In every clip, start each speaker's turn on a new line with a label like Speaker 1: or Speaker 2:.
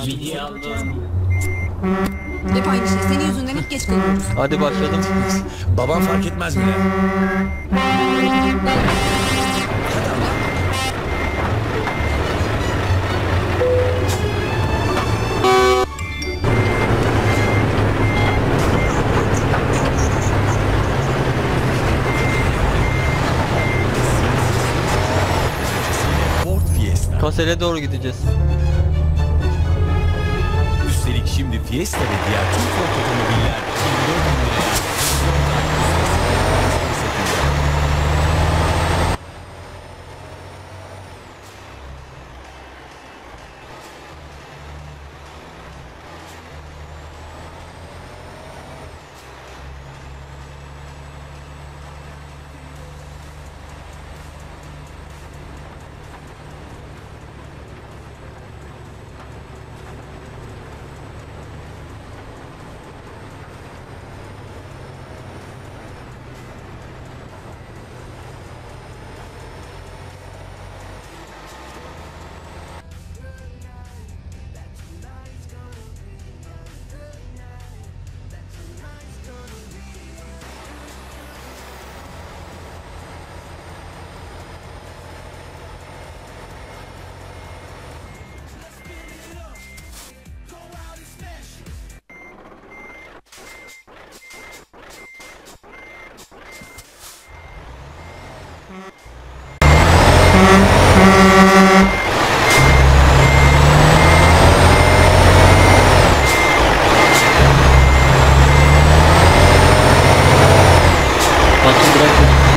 Speaker 1: Aldım.
Speaker 2: Hep aynı şey. Senin yüzünden hep geç kalıyoruz.
Speaker 3: Hadi başladım.
Speaker 4: Babam fark etmez bile.
Speaker 3: Kasele doğru gideceğiz.
Speaker 4: Şimdi Fiesta ve diğer tüm Ford otomobiller 24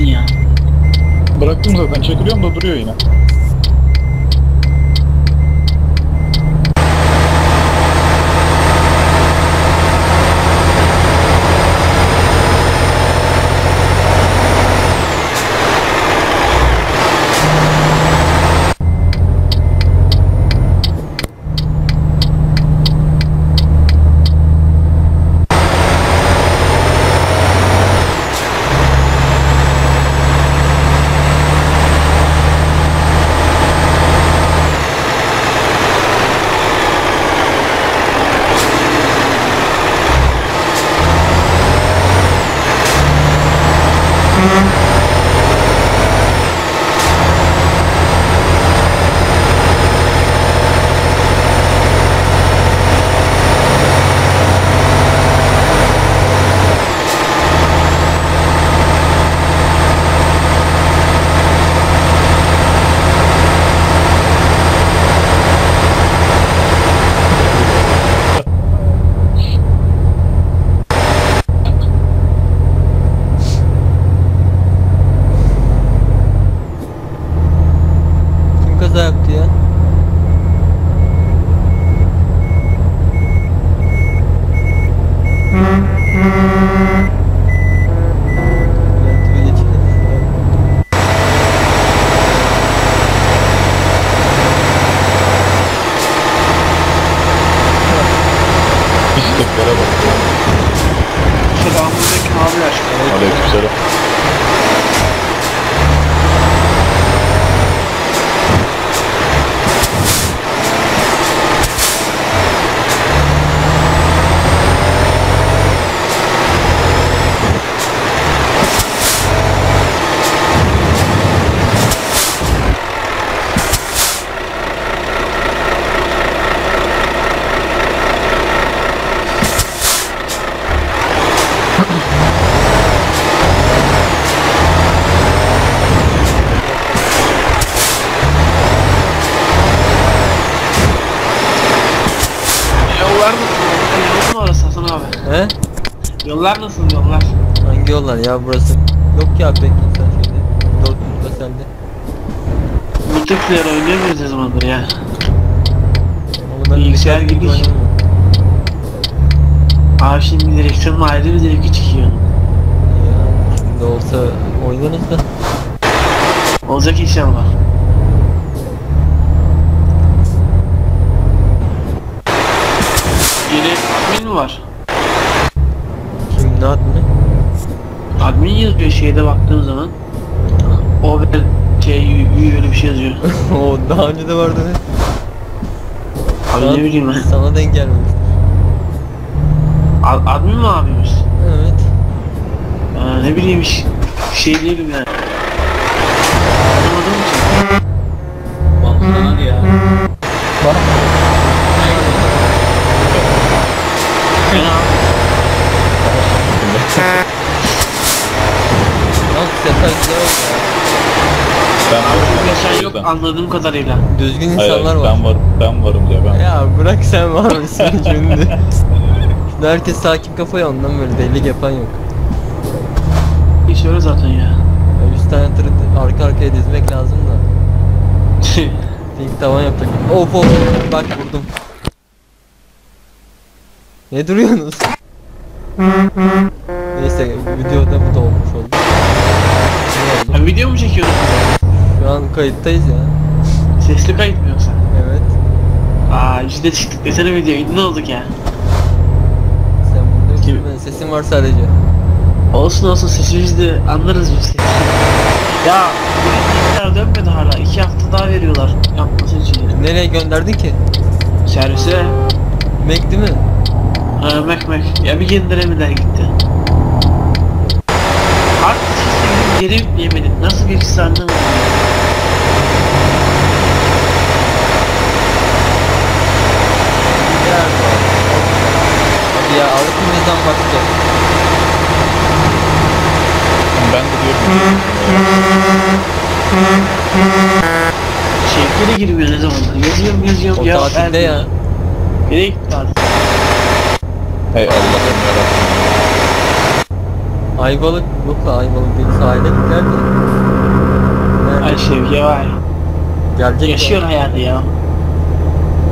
Speaker 1: ya.
Speaker 5: Bıraktım zaten çekiliyorum da duruyor yine. On récupère
Speaker 1: ça là.
Speaker 5: Mm-hmm.
Speaker 1: Yollar nasıl yollar?
Speaker 3: Hangi yollar ya burası? Yok abi pek insan şeyde. Dortmund ve sende.
Speaker 1: Multiplayer oynayamıyoruz ne zamandır ya.
Speaker 3: Ama ben
Speaker 1: Bilgisayar gibi.
Speaker 3: oynamam.
Speaker 1: Abi şimdi direksiyonun ayrı bir zevki çıkıyor.
Speaker 3: Ya şimdi olsa oynarız da.
Speaker 1: Olacak inşallah. Yeni admin mi var?
Speaker 3: Kim ne adını?
Speaker 1: Admin yazıyor şeyde baktığım zaman. Over T U U öyle bir şey yazıyor.
Speaker 3: o daha önce de vardı ne?
Speaker 1: Abi ne bileyim ben.
Speaker 3: Sana denk gelmemiş.
Speaker 1: Ad, admin mi abimiz?
Speaker 3: Evet.
Speaker 1: Aa, ne bileyim iş, şey değilim yani. Anlamadım ki.
Speaker 6: Vallahi ya.
Speaker 1: Abi.
Speaker 3: Lan sefer güzel oldu ya.
Speaker 5: Ben varım.
Speaker 1: yaşayan yok
Speaker 5: Ben-
Speaker 1: anladığım kadarıyla.
Speaker 3: Düzgün
Speaker 5: Hayır,
Speaker 3: insanlar var.
Speaker 5: Ben varım. Ben varım diye ben.
Speaker 3: Ya bırak sen var mısın şimdi? Şimdi herkes sakin kafaya ondan böyle delilik yapan yok.
Speaker 1: Hiç öyle zaten ya.
Speaker 3: Ya 100 tane tırı arka arkaya dizmek lazım da. Pink tavan yapacak. Of of bak vurdum. Ne duruyorsunuz? Neyse videoda bu da olmuş
Speaker 1: Ha, video mu çekiyorsun?
Speaker 3: Şu an kayıttayız ya.
Speaker 1: Sesli kayıt mı yoksa?
Speaker 3: Evet.
Speaker 1: Aa işte çıktık desene video ne olduk ya?
Speaker 3: Sen burada
Speaker 1: Kim?
Speaker 3: ben sesin var sadece.
Speaker 1: Olsun olsun sesimizi de anlarız biz sesi. ya bu dönmedi hala. iki hafta daha veriyorlar yapması için.
Speaker 3: Nereye gönderdin ki?
Speaker 1: Servise.
Speaker 3: Mac değil mi?
Speaker 1: Ha mek mek. Ya bir gönderemeden gitti. Geri yükleyemedim. Nasıl bir his anlamadım.
Speaker 3: Ya Avrupa ne zaman başlayacak?
Speaker 5: Ben de diyorum.
Speaker 1: Şevkere girmiyor ne zamandır. Yazıyorum yazıyorum.
Speaker 3: O
Speaker 1: ya,
Speaker 3: tatilde ya.
Speaker 1: Nereye gitti tatil?
Speaker 5: Hey Allah'ım yarabbim.
Speaker 3: Ayvalık yok da Ayvalık değil sahile gider de. Nerede?
Speaker 1: Ay Şevke var.
Speaker 3: Gelecek
Speaker 1: Yaşıyor hayatı ya.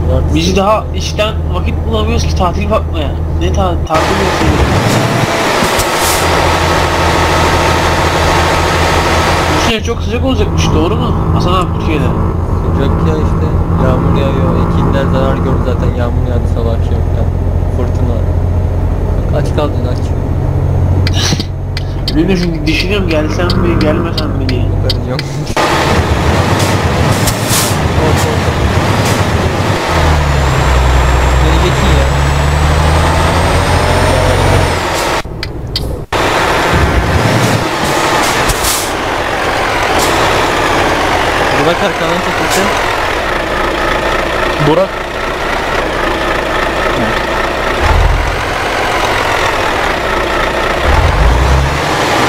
Speaker 3: Cumartesi.
Speaker 1: Biz daha işten vakit bulamıyoruz ki tatil bakmaya. Ne ta tatil yapıyoruz? Bu sene çok sıcak olacakmış doğru mu? Hasan abi Türkiye'de.
Speaker 3: Sıcak ya işte. Yağmur yağıyor. Ekinler zarar gördü zaten. Yağmur yağdı sabah akşamdan. Fırtına. Bak aç kaldın aç.
Speaker 1: Ben de şimdi düşünüyorum gelsem mi gelmesem mi diye.
Speaker 3: Geçin ya. Burak arkadan çekilsin.
Speaker 5: Burak.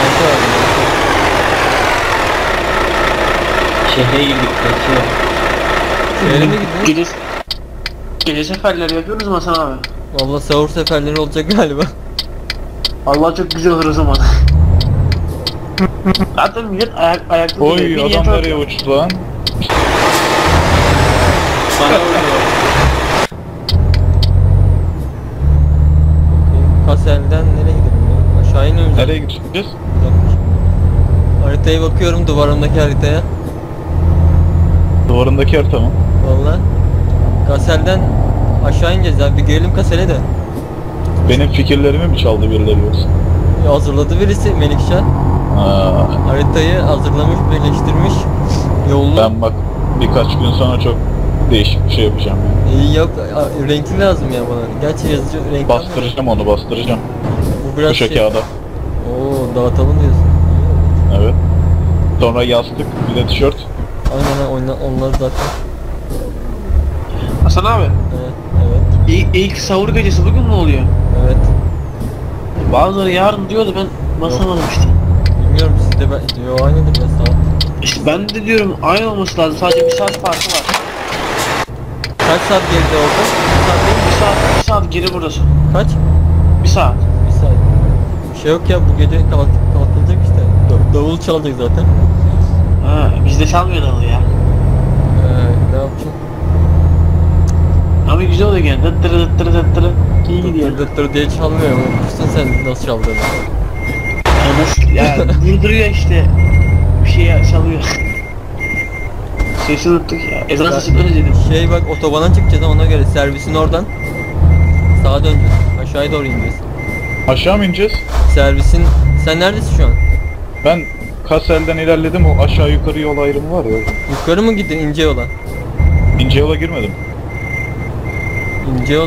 Speaker 3: Neyse abi, neyse.
Speaker 6: Şehre girdik kaçıyor.
Speaker 3: Şehre mi gidiyorsun?
Speaker 1: Gece, gece seferleri yapıyoruz mu Hasan abi?
Speaker 3: Valla sahur seferleri olacak galiba.
Speaker 1: Allah çok güzel olur o zaman. Zaten millet ayak, ayakta
Speaker 5: Oy adam
Speaker 1: yatak-
Speaker 5: nereye uçtu lan?
Speaker 1: Bana vuruyor.
Speaker 3: Kasel'den nereye gidelim ya? Aşağı muyuz?
Speaker 5: Nereye gideceğiz?
Speaker 3: Uzakmış. Haritaya bakıyorum duvarımdaki haritaya.
Speaker 5: Duvarındaki harita mı?
Speaker 3: Valla. Kasel'den aşağı ineceğiz abi. Bir gelelim Kasel'e de.
Speaker 5: Benim fikirlerimi mi çaldı birileri yoksa?
Speaker 3: Ya Hazırladı birisi Melikşah.
Speaker 5: Aa,
Speaker 3: Haritayı hazırlamış, birleştirmiş. Yolunu
Speaker 5: ben bak birkaç gün sonra çok değişik bir şey yapacağım. ya.
Speaker 3: iyi yap. Renkli lazım ya bana. Gerçi yazıcı renkli.
Speaker 5: Bastıracağım onu bastıracağım.
Speaker 3: Bu biraz
Speaker 5: Kuşa
Speaker 3: şey.
Speaker 5: kağıda.
Speaker 3: Oo dağıtalım diyorsun.
Speaker 5: Evet. Sonra yastık bir de tişört.
Speaker 3: Aynen oyna, onlar zaten.
Speaker 1: Hasan abi.
Speaker 3: Evet, evet,
Speaker 1: İlk, ilk sahur gecesi bugün mü oluyor?
Speaker 3: evet.
Speaker 1: Bazıları yarın diyordu ben basamadım işte.
Speaker 3: Bilmiyorum sizde ben... Yo aynıdır ya saat.
Speaker 1: İşte ben de diyorum aynı olması lazım sadece bir saat farkı var.
Speaker 3: Kaç saat geride oldu?
Speaker 1: Bir saat değil bir saat, bir saat geri buradasın.
Speaker 3: Kaç?
Speaker 1: Bir saat.
Speaker 3: Bir saat. Bir şey yok ya bu gece kalk, kalkılacak işte. Da- davul çalacak zaten.
Speaker 1: Ha, bizde çalmıyor davul ya.
Speaker 3: Ee, ne yapacağım?
Speaker 1: Ama güzel oluyor gene. Dıttırı dıttırı dıttırı. İyi gidiyor.
Speaker 3: Dır dır diye çalmıyor unutmuşsun sen nasıl çaldığını.
Speaker 1: Ya nasıl? Ya durduruyor işte. Bir şey çalıyor. Sesi unuttuk ya. Ezan sesini özledim.
Speaker 3: Şey bak otobana çıkacağız ona göre servisin oradan sağa döneceğiz. Aşağıya doğru ineceğiz.
Speaker 5: Aşağı mı ineceğiz?
Speaker 3: Servisin sen neredesin şu an?
Speaker 5: Ben Kassel'den ilerledim o aşağı yukarı yol ayrımı var ya.
Speaker 3: Yukarı mı gittin ince yola?
Speaker 5: İnce yola girmedim.
Speaker 3: İnce yol